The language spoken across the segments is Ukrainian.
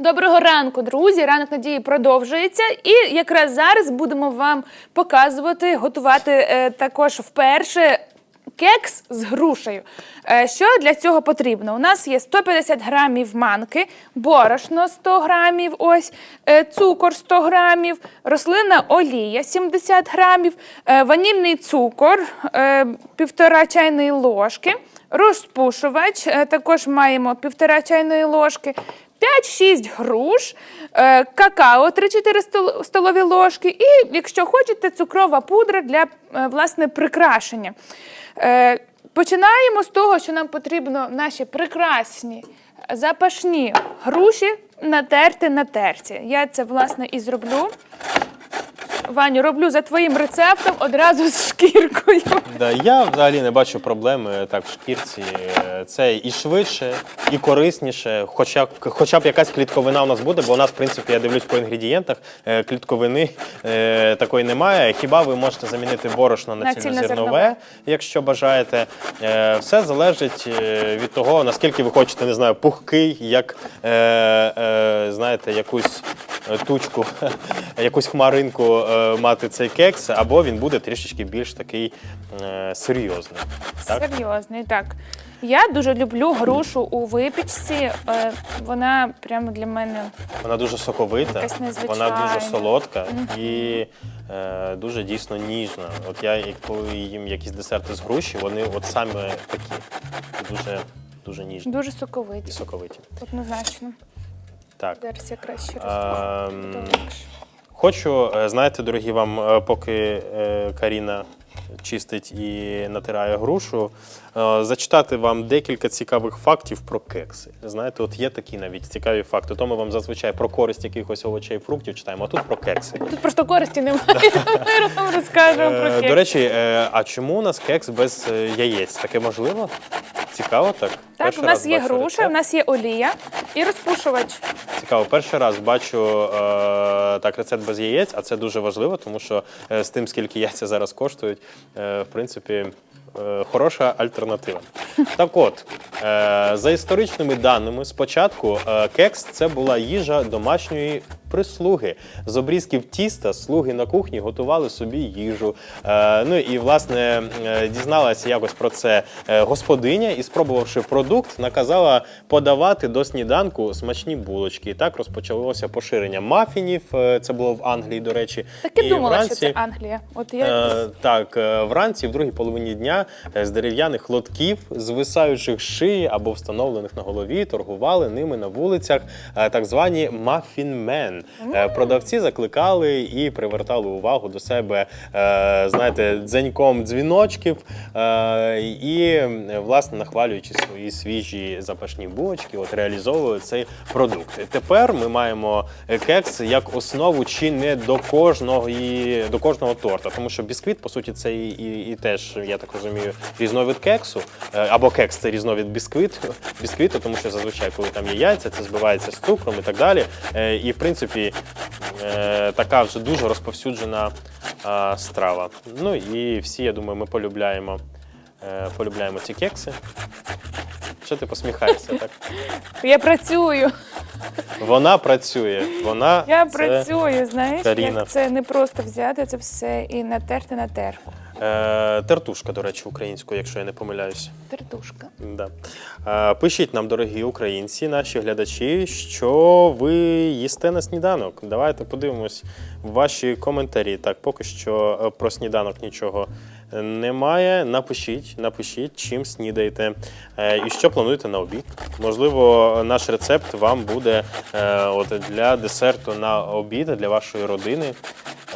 Доброго ранку, друзі! Ранок надії продовжується. І якраз зараз будемо вам показувати, готувати е, також вперше кекс з грушею. Е, що для цього потрібно? У нас є 150 грамів манки, борошно 100 грамів, ось, е, цукор 100 грамів, рослинна олія 70 грамів, е, ванільний цукор, е, півтора чайної ложки, розпушувач, також маємо півтора чайної ложки. 5-6 груш, е, какао 3-4 столові ложки і, якщо хочете, цукрова пудра для е, власне прикрашення. Е, Починаємо з того, що нам потрібно наші прекрасні запашні груші натерти на терці. Я це власне і зроблю. Ваню, роблю за твоїм рецептом одразу з шкіркою. Да, я взагалі не бачу проблеми так в шкірці. Е, Це і швидше, і корисніше. Хоча, хоча б якась клітковина у нас буде, бо у нас, в принципі, я дивлюсь по інгредієнтах, е, клітковини е, такої немає. Хіба ви можете замінити борошно на, На цільнозернове, якщо бажаєте. Е, Все залежить е, від того, наскільки ви хочете, не знаю, пухкий, як е, е, знаєте, якусь тучку, якусь хмаринку е, мати цей кекс, або він буде трішечки більш такий е, серйозний. Так? Серйозний, так. Я дуже люблю грушу у випічці. Е, Вона прямо для мене Вона дуже соковита, Якась вона дуже солодка і е, дуже дійсно ніжна. От я і коли їм якісь десерти з груші, вони от саме такі дуже, дуже ніжні дуже і соковиті. соковиті. Однозначно. Так. Зараз я краще розкажу. Ем, Хочу, е, знаєте, дорогі вам, е, поки е, Каріна чистить і натирає грушу, зачитати вам декілька цікавих фактів про кекси. Знаєте, от є такі навіть цікаві факти. То ми вам зазвичай про користь якихось овочей, фруктів читаємо, а тут про кекси. Тут просто користі немає. Ми вам розкажемо про Е, кекс. До речі, е, а чому у нас кекс без е, яєць? Таке можливо? Цікаво так? Так, Перший у нас є груша, рецепт. у нас є олія і розпушувач. Цікаво, перший раз бачу е, так рецепт без яєць, а це дуже важливо, тому що е, з тим, скільки яйця зараз коштують, е, в принципі. Е, Хороша альтернатива. Так от, е, за історичними даними, спочатку е, кекс це була їжа домашньої прислуги. З обрізків тіста слуги на кухні готували собі їжу. Е, Ну і власне е, дізналася якось про це е, господиня і, спробувавши продукт, наказала подавати до сніданку смачні булочки. І так розпочалося поширення мафінів. Це було в Англії, до речі. Так і І думала, що це Англія. От я Е, так, вранці, в другій половині дня, з дерев'яних лотків, звисаючих шиї або встановлених на голові, торгували ними на вулицях так звані мафінмен. Е, Продавці закликали і привертали увагу до себе, е, знаєте, дзеньком дзвіночків е, і, власне, нахвалюючи свої свіжі запашні булочки, от реалізовували цей продукт. Тепер ми маємо кекс як основу чи не до кожного і до кожного торта, тому що бісквіт, по суті, це і, і, і теж, я так розумію, різновид кексу, або кекс це різновид бісквіту, бісквіту, тому що зазвичай, коли там є яйця, це збивається з цукром і так далі. І в принципі, е, така вже дуже розповсюджена страва. Ну і всі, я думаю, ми полюбляємо, е, полюбляємо ці кекси. Що ти посміхаєшся? Так я працюю. вона працює. Вона Я це, працюю, знаєш, Каріна. як це не просто взяти це все і натерти на терку. Е, тертушка, до речі, українською, якщо я не помиляюся. Тертушка. Да. Е, пишіть нам, дорогі українці, наші глядачі, що ви їсте на сніданок. Давайте подивимось ваші коментарі. Так, поки що е, про сніданок нічого немає. Напишіть, напишіть, чим снідаєте е, і що плануєте на обід. Можливо, наш рецепт вам буде е, от для десерту на обід для вашої родини.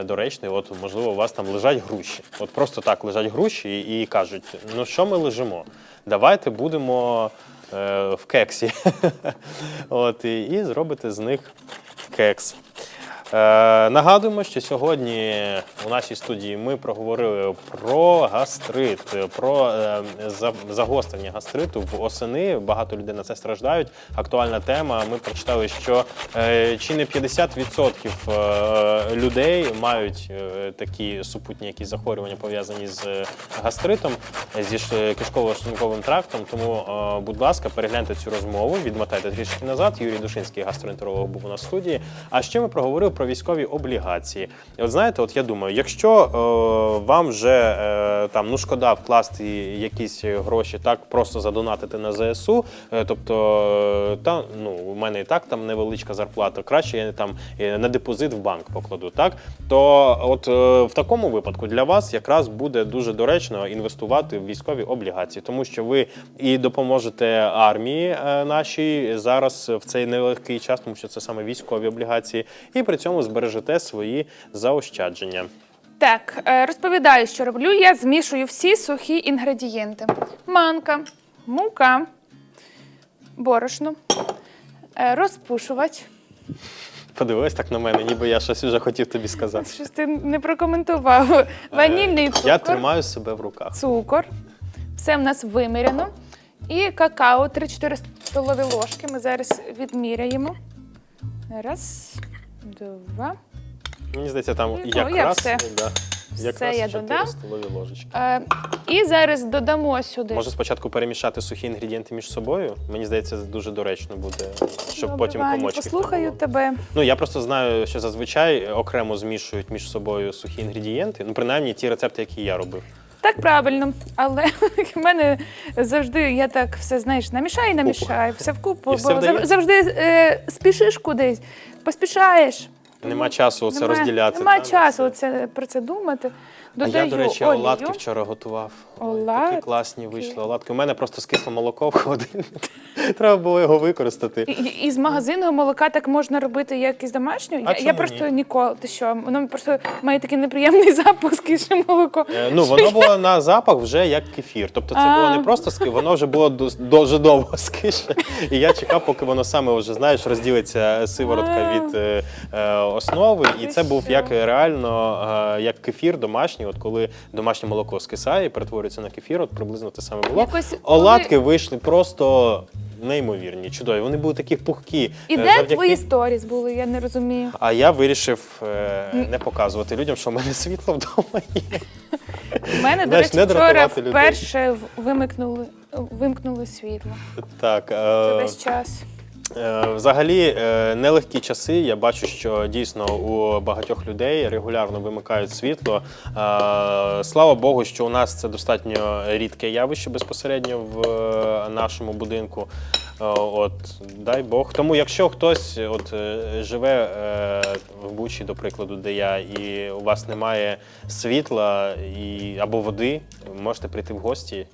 Е, Доречний, от можливо, у вас там лежать груші. От просто так лежать груші і, і кажуть: ну що ми лежимо? Давайте будемо е, в кексі. От, і, і зробите з них кекс. Е, нагадуємо, що сьогодні у нашій студії ми проговорили про гастрит, про е, загострення гастриту в осени. Багато людей на це страждають. Актуальна тема. Ми прочитали, що е, чи не 50% е, людей мають такі супутні якісь захворювання пов'язані з гастритом, зі кишково-шлунковим трактом. Тому, будь ласка, перегляньте цю розмову, відмотайте трішки назад. Юрій Душинський, гастроентеролог, був у нас в студії. А ще ми проговорили про військові облігації. І от знаєте, от я думаю, якщо е, вам вже е, там ну шкода вкласти якісь гроші, так просто задонатити на ЗСУ, е, тобто е, та ну у мене і так там невеличка зарплата, краще я там е, на депозит в банк покладу, так то от е, в такому випадку для вас якраз буде дуже доречно інвестувати в військові облігації, тому що ви і допоможете армії е, нашій зараз в цей нелегкий час, тому що це саме військові облігації, і при цьому збережете свої заощадження. Так, е, розповідаю, що роблю. Я змішую всі сухі інгредієнти: манка, мука, борошно, е, розпушувач. Подивилась так на мене, ніби я щось вже хотів тобі сказати. Щось ти не прокоментував. Ванільний цукор, Е, Я тримаю себе в руках. цукор. Все в нас виміряно. І какао 3-4 столові ложки. Ми зараз відміряємо. Раз, два. Мені здається, там Ну, я якраз, все. да, Все якраз я 4 додам. столові ложечки. Е, і зараз додамо сюди. Може спочатку перемішати сухі інгредієнти між собою? Мені здається, дуже доречно буде, щоб Добре, потім Ваня, комочки. Послухаю тебе. Ну я просто знаю, що зазвичай окремо змішують між собою сухі інгредієнти. Ну, принаймні ті рецепти, які я робив. Так правильно, але в мене завжди я так все знаєш, намішаю, намішаю, все вкупу. Все бо вдається? завжди е, спішиш кудись, поспішаєш. Нема часу це розділяти. Нема часу це. про це думати. А я, до речі, олію. оладки вчора готував. Ой, Такі класні вийшли оладки. У мене просто скисло молоко в. Треба було його використати. І- і- Із магазинного молока так можна робити, як із домашнього. А я, я просто ні? ніколи. Ти що? Воно просто має такий неприємний запах скіше молоко. Е, Ну, воно було на запах вже як кефір. Тобто це було не просто ски, воно вже було дос- дуже довго скише. І я чекав, поки воно саме вже знаєш, розділиться сиворотка А. від е, е, основи. І Ти це був що? як реально е, як кефір домашній. От коли домашнє молоко скисає і перетворюється на кефір, от приблизно те саме було. Якось Оладки вийшли просто. Неймовірні, чудові. Вони були такі пухкі. І Е, де завдяки- твої сторіс були? Я не розумію. А я вирішив е, не показувати людям, що в мене світло вдома є. У мене, до Знаєш, речі, не вчора дратувати людей. вперше в- вимикнули, вимкнули світло. Так, Це е, весь час. Е, Взагалі е, нелегкі часи. Я бачу, що дійсно у багатьох людей регулярно вимикають світло. Е, Слава Богу, що у нас це достатньо рідке явище безпосередньо в нашому будинку. От дай Бог. Тому, якщо хтось от живе в Бучі, до прикладу, де я, і у вас немає світла і або води, можете прийти в гості,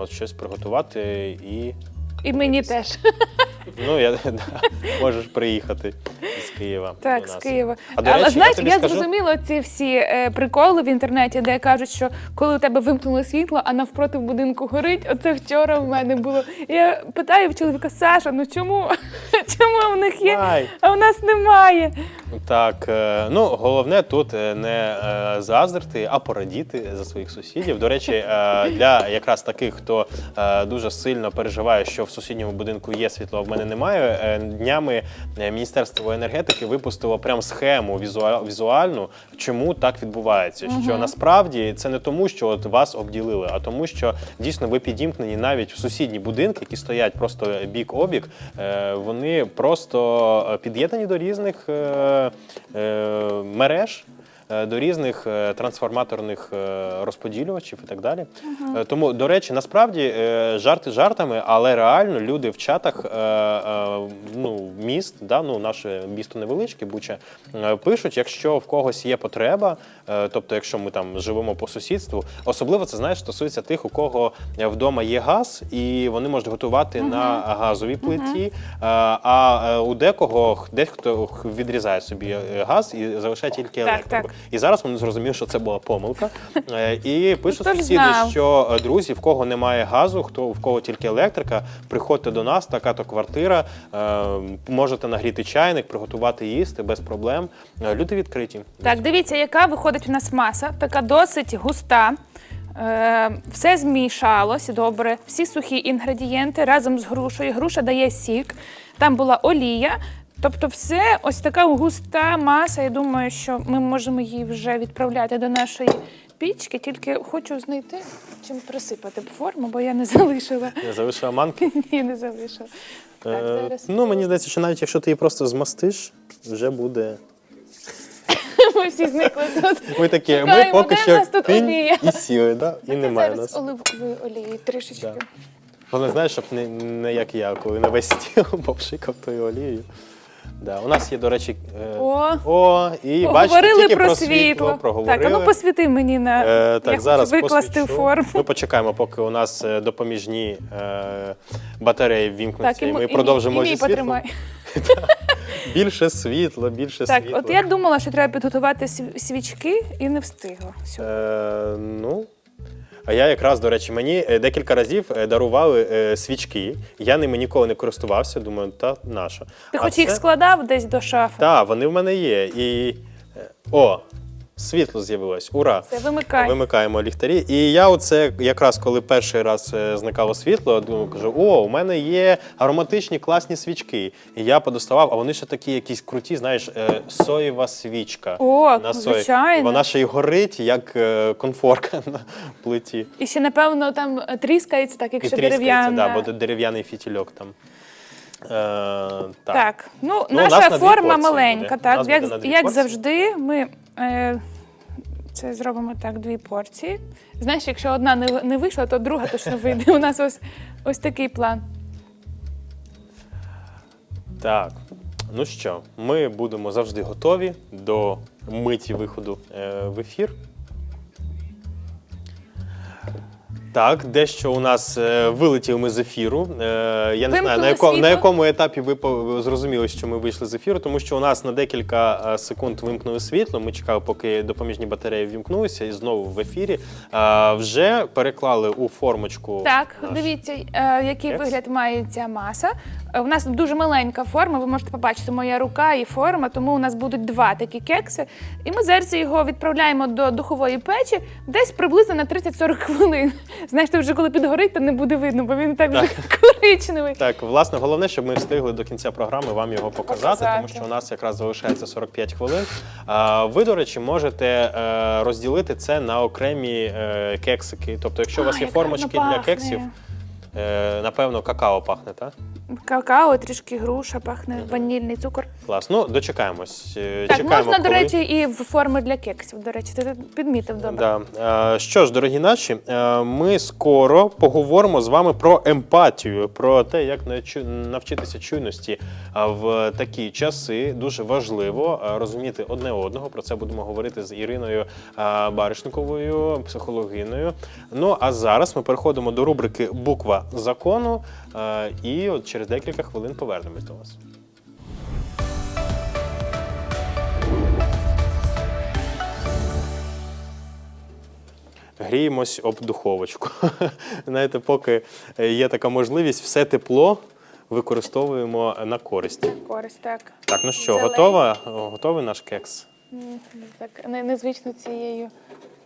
от щось приготувати і І мені теж. Ну, я да, можеш приїхати з Києва. Так, до з нас. Києва. А, до Але речі, знаєш, я тобі я скажу- зрозуміла ці всі е, приколи в інтернеті, де кажуть, що коли у тебе вимкнули світло, а навпроти в будинку горить, оце вчора в мене було. Я питаю в чоловіка Саша, ну чому? Чому в них є, Ай. а в нас немає? Так, е, ну головне тут е, не е, заздрити, а порадіти за своїх сусідів. До речі, е, для якраз таких, хто е, дуже сильно переживає, що в сусідньому будинку є світло, а в мене немає. е, Днями е, Міністерство енергетики випустило прям схему візуа- візуальну, чому так відбувається. Що насправді це не тому, що от вас обділили, а тому, що дійсно ви підімкнені навіть в сусідні будинки, які стоять просто бік обік. е, Вони просто під'єднані до різних мереж. Е, До різних е, трансформаторних е, розподілювачів і так далі. Е, Тому, до речі, насправді жарти жартами, але реально люди в чатах ну, міст, да, ну, наше місто невеличке, Буча, е, пишуть, якщо в когось є потреба, тобто, якщо ми там живемо по сусідству, особливо це знаєш, стосується тих, у кого вдома є газ, і вони можуть готувати на газовій плиті. Е, А у декого дехто відрізає собі газ і залишає тільки Так, електрику. так. І зараз вони зрозуміли, що це була помилка. Е, І пишуть сусіди, що е, друзі, в кого немає газу, хто в кого тільки електрика, приходьте до нас, така то квартира. е, Можете нагріти чайник, приготувати їсти без проблем. Люди відкриті. Так, дивіться, яка виходить у нас маса, така досить густа. Все змішалось добре, всі сухі інгредієнти разом з грушею. Груша дає сік, там була олія. Тобто, все ось така густа маса. Я думаю, що ми можемо її вже відправляти до нашої пічки. Тільки хочу знайти, чим присипати форму, бо я не залишила. Я залишила манки. Ні, не залишила. Так, Е, зараз. Ну, мені здається, що навіть якщо ти її просто змастиш, вже буде. Ми всі зникли тут. Ми такі, ми поки де в що нас тут пінь олія? і сіли, да? і немає зараз нас. оливкової олії трішечки. Да. Головне, знаєш, щоб не, не як я, коли на весь стіл попшикав тою олією. Да. У нас є, до речі, е, О. о і бачите, Говорили тільки про, світло, світло. проговорили. Так, а ну посвіти мені на Е, я так, хочу викласти посвічу. форму. Ми почекаємо, поки у нас е, допоміжні е, батареї ввімкнуться, Так, і ми і мій- продовжимо і зі світлом. потримай. Більше світла, більше Так, світла. от я думала, що треба підготувати св- свічки і не встигла. сьогодні. Е, ну. А я якраз, до речі, мені е, декілька разів е, дарували е, свічки. Я ними ніколи не користувався. Думаю, та наша. Ти А хоч їх складав десь до шафи? Так, вони в мене є. І. О! Світло з'явилось. Ура! Це вимикай. Вимикаємо ліхтарі. І я оце якраз коли перший раз е, зникало світло, думаю, кажу: о, у мене є ароматичні класні свічки. І я подоставав, а вони ще такі якісь круті, знаєш, е, соєва свічка. О, на сої. звичайно. І Вона ще й горить, як е, конфорка на плиті. І ще, напевно, там тріскається, так, якщо дерев'яна. да, бо дерев'яний фітільок там. Е, так. Так, ну, Ну, наша форма маленька, буде. Так. Як, як порції. завжди, ми е, це зробимо так, дві порції. Знаєш, якщо одна не, не вийшла, то друга точно вийде. У нас ось, ось такий план. Так, ну що, ми будемо завжди готові до миті виходу е, в ефір. Так, дещо у нас е, вилетів ми з ефіру. Е, я не знаю, Вимкнули на, яко, на якому етапі ви по- зрозуміли, що ми вийшли з ефіру, тому що у нас на декілька е, секунд вимкнули світло. Ми чекали, поки допоміжні батареї вімкнулися, і знову в ефірі. Е, вже переклали у формочку. Так, наш- дивіться, е, який кекс. вигляд має ця маса. Е, У нас дуже маленька форма. Ви можете побачити моя рука і форма, тому у нас будуть два такі кекси. І ми зараз його відправляємо до духової печі десь приблизно на 30-40 хвилин. Знаєш, ти вже коли підгорить, то не буде видно, бо він так вже коричневий. Так, власне, головне, щоб ми встигли до кінця програми вам його показати, Показати. тому що у нас якраз залишається 45 хвилин. А, Ви, до речі, можете е, розділити це на окремі е, кексики. Тобто, якщо у вас є формочки для кексів, е, напевно, какао пахне, так? Какао, трішки груша, пахне ванільний цукор. Клас. Ну, дочекаємось. Е, Так, Чекаємо, можна, до коли- речі, і в форми для кексів. До речі, ти підмітив добре. Да. Е, Що ж, дорогі наші, е, ми скоро поговоримо з вами про емпатію, про те, як навчу- навчитися чуйності е, в такі часи. Дуже важливо е, розуміти одне одного. Про це будемо говорити з Іриною е, Баришниковою, психологиною. Ну а зараз ми переходимо до рубрики Буква закону. е, І от через декілька хвилин повернемось до вас. Гріємось об духовочку. Знаєте, поки є така можливість, все тепло використовуємо на користь. Користь, так. Так, ну що, Зелень. готова? Готовий наш кекс? Так, не- незвично цією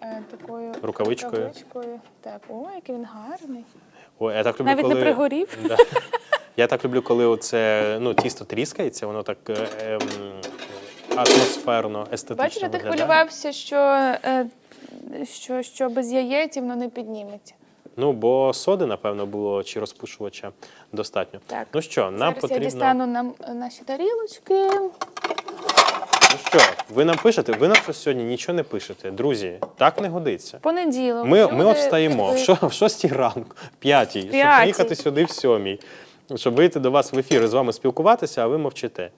е, такою Рукавичкою. рукавичкою. Так, о, який він гарний. Ой, я так люблю, Навіть коли... не пригорів. Да. Я так люблю, коли оце, ну, тісто тріскається, воно так е, ем, атмосферно, естетично Бачиш, ти виглядає. хвилювався, що, е, що, що без яєць воно не підніметься. Ну, бо соди, напевно, було чи розпушувача достатньо. Так. Ну що, нам Зараз потрібно. я дістану нам е, наші тарілочки. Ну що, ви нам пишете? Ви нам щось сьогодні нічого не пишете. Друзі, так не годиться. Понеділок. Ми, ми от встаємо в, шо, в шостій ранку, в п'ятій, щоб П'ятій. приїхати сюди в сьомій, щоб вийти до вас в ефір і з вами спілкуватися, а ви мовчите.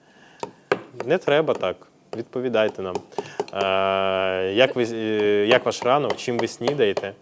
Не треба так. Відповідайте нам. Е, як, ви, е, як ваш ранок, чим ви снідаєте?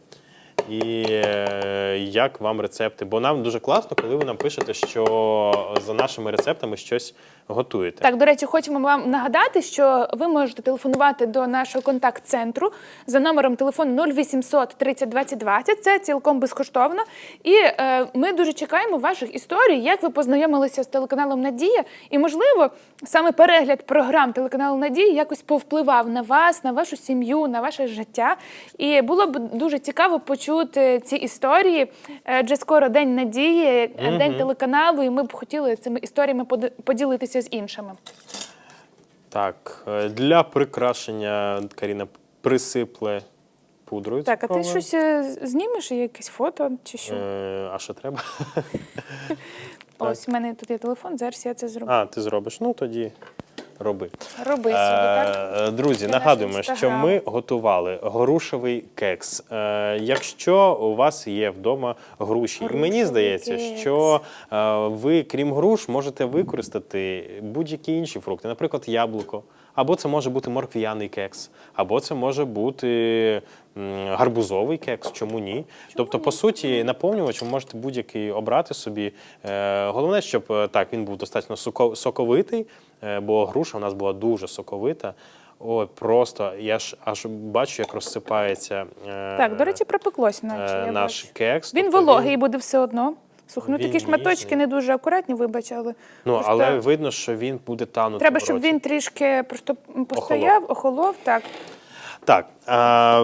і е, як вам рецепти. Бо нам дуже класно, коли ви нам пишете, що за нашими рецептами щось готуєте. Так, до речі, хочемо вам нагадати, що ви можете телефонувати до нашого контакт-центру за номером телефону 0800 30 20 20. Це цілком безкоштовно. І е, ми дуже чекаємо ваших історій, як ви познайомилися з телеканалом Надія. І, можливо, саме перегляд програм телеканалу Надія якось повпливав на вас, на вашу сім'ю, на ваше життя. І було б дуже цікаво почути ці історії. Е, Адже скоро День Надії, е, День телеканалу, і ми б хотіли цими історіями поділитися з іншими. Так, е, для прикрашення Каріна присипле пудрою. Так, а ти щось е, знімеш якесь фото чи що? Е, а що треба? Ось в мене тут є телефон, зараз я це зроблю. А, ти зробиш? Ну тоді роби. Роби собі, так? Е, Друзі, нагадуємо, що ми готували грушевий кекс. Е, Якщо у вас є вдома груші, і мені здається, кекс. що е, ви, крім груш, можете використати будь-які інші фрукти, наприклад, яблуко. Або це може бути моркв'яний кекс, або це може бути гарбузовий кекс, чому ні? тобто, по суті, наповнювач ви можете будь-який обрати собі. Е, Головне, щоб е, так він був достатньо соковитий, е, бо груша у нас була дуже соковита. Ой, просто я ж аж бачу, як розсипається е, Так, до речі, пропеклося, наче. е, я наш бачу. кекс. Він Тобто вологий буде все одно. Слухай, ну Він такі шматочки ніжний. не дуже акуратні, вибач, але Ну, просто але видно, що він буде танути. треба, в щоб роті. він трішки просто постояв, охолов. Так. Так,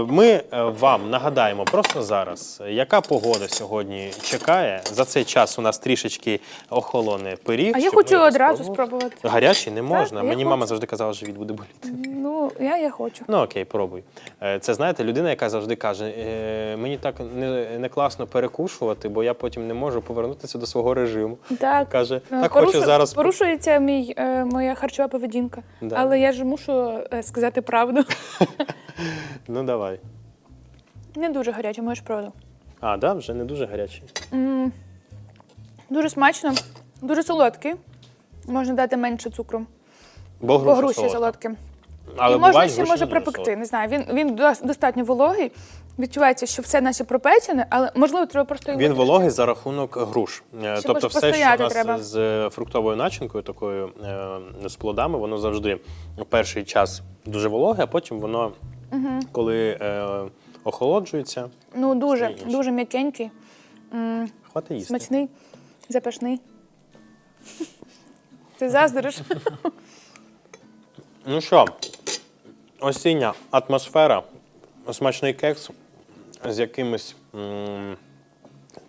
ми е, вам нагадаємо просто зараз, яка погода сьогодні чекає. За цей час у нас трішечки охолоне пиріг. А я хочу одразу спробувати. Гарячий не можна. я Мені хочу. мама завжди казала, що живіт буде боліти. Ну, я, я хочу. Ну окей, пробуй. Е, Це знаєте, людина, яка завжди каже: «Е, мені так не, не класно перекушувати, бо я потім не можу повернутися до свого режиму. Так. Каже, так порушу- хочу зараз. Порушується мій, моя харчова поведінка. Да. Але я ж мушу сказати правду. Ну давай. Не дуже гаряче, можеш правду. А, да, вже не дуже гарячий. Дуже смачно, дуже солодкий. Можна дати менше цукру. Бо По груші солодка. солодким. Але і можна бувають ще груші може не дуже пропекти. солодкі. Не знаю. Він він дос- достатньо вологий. Відчувається, що все наче пропечене, але можливо треба просто його Він вологий за рахунок груш. Е, Ще тобто, все, що у постояти нас треба. з е, фруктовою начинкою, такою е, з плодами, воно завжди перший час дуже вологе, а потім воно, коли е, охолоджується, Ну дуже, Все дуже м'якенький, хватить їсти. смачний, запашний. Ти заздриш? Ну що, осіння атмосфера, смачний кекс з якимось м,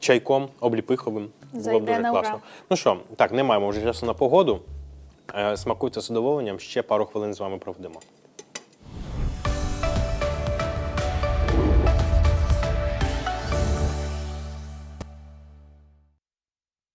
чайком обліпиховим. Було Зайде б дуже на ура. класно. Ну що, так, не маємо вже часу на погоду. Е, Смакуйте з задоволенням, ще пару хвилин з вами проведемо.